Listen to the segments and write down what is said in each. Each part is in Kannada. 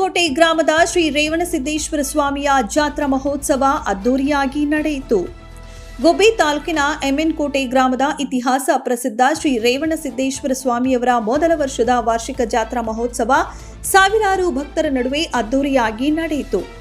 ಕೋಟೆ ಗ್ರಾಮದ ಶ್ರೀ ರೇವಣಸಿದ್ದೇಶ್ವರ ಸ್ವಾಮಿಯ ಜಾತ್ರಾ ಮಹೋತ್ಸವ ಅದ್ದೂರಿಯಾಗಿ ನಡೆಯಿತು. ಗುಬ್ಬಿ ತಾಲೂಕಿನ ಎಂಎನ್ ಕೋಟೆ ಗ್ರಾಮದ ಇತಿಹಾಸ ಪ್ರಸಿದ್ಧ ಶ್ರೀ ರೇವಣಸಿದ್ದೇಶ್ವರ ಸ್ವಾಮಿಯವರ ಮೊದಲ ವರ್ಷದ ವಾರ್ಷಿಕ ಜಾತ್ರಾ ಮಹೋತ್ಸವ ಸಾವಿರಾರು ಭಕ್ತರ ನಡುವೆ ಅದ್ದೂರಿಯಾಗಿ ನಡೆಯಿತು.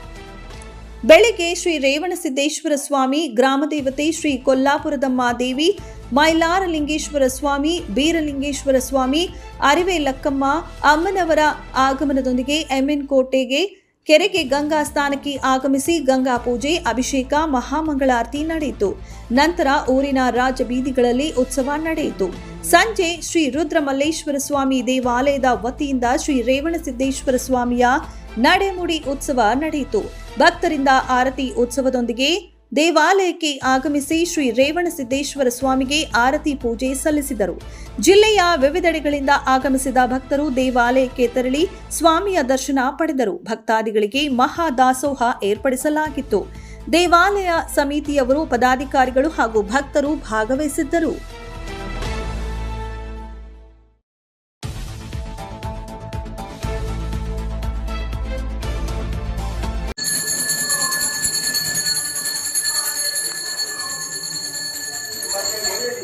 ಬೆಳಗ್ಗೆ ಶ್ರೀ ರೇವಣಸಿದ್ದೇಶ್ವರ ಸ್ವಾಮಿ ಗ್ರಾಮದೇವತೆ ಶ್ರೀ ಕೊಲ್ಲಾಪುರದಮ್ಮ ದೇವಿ, ಮೈಲಾರಲಿಂಗೇಶ್ವರ ಸ್ವಾಮಿ, ಬೀರಲಿಂಗೇಶ್ವರ ಸ್ವಾಮಿ, ಅರಿವೆ ಲಕ್ಕಮ್ಮ, ಅಮ್ಮನವರ ಆಗಮನದೊಂದಿಗೆ ಎಂಎನ್ ಕೋಟೆಗೆ, ಕೆರೆಗೆ ಗಂಗಾ ಸ್ಥಾನಕ್ಕೆ ಆಗಮಿಸಿ ಗಂಗಾ ಪೂಜೆ, ಅಭಿಷೇಕ, ಮಹಾಮಂಗಳಾರತಿ ನಡೆಯಿತು. ನಂತರ ಊರಿನ ರಾಜ ಬೀದಿಗಳಲ್ಲಿ ಉತ್ಸವ ನಡೆಯಿತು. ಸಂಜೆ ಶ್ರೀ ರುದ್ರಮಲ್ಲೇಶ್ವರ ಸ್ವಾಮಿ ದೇವಾಲಯದ ವತಿಯಿಂದ ಶ್ರೀ ರೇವಣಸಿದ್ದೇಶ್ವರ ಸ್ವಾಮಿಯ ನಡೆಮುಡಿ ಉತ್ಸವ ನಡೆಯಿತು. ಭಕ್ತರಿಂದ ಆರತಿ ಉತ್ಸವದೊಂದಿಗೆ ದೇವಾಲಯಕ್ಕೆ ಆಗಮಿಸಿ ಶ್ರೀ ರೇವಣಸಿದ್ದೇಶ್ವರ ಸ್ವಾಮಿಗೆ ಆರತಿ ಪೂಜೆ ಸಲ್ಲಿಸಿದರು. ಜಿಲ್ಲೆಯ ವಿವಿಧೆಡೆಗಳಿಂದ ಆಗಮಿಸಿದ ಭಕ್ತರು ದೇವಾಲಯಕ್ಕೆ ತೆರಳಿ ಸ್ವಾಮಿಯ ದರ್ಶನ ಪಡೆದರು. ಭಕ್ತಾದಿಗಳಿಗೆ ಮಹಾದಾಸೋಹ ಏರ್ಪಡಿಸಲಾಗಿತ್ತು. ದೇವಾಲಯ ಸಮಿತಿಯವರು ಪದಾಧಿಕಾರಿಗಳು ಹಾಗೂ ಭಕ್ತರು ಭಾಗವಹಿಸಿದ್ದರು.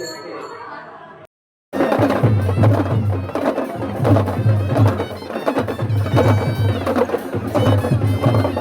Jesus.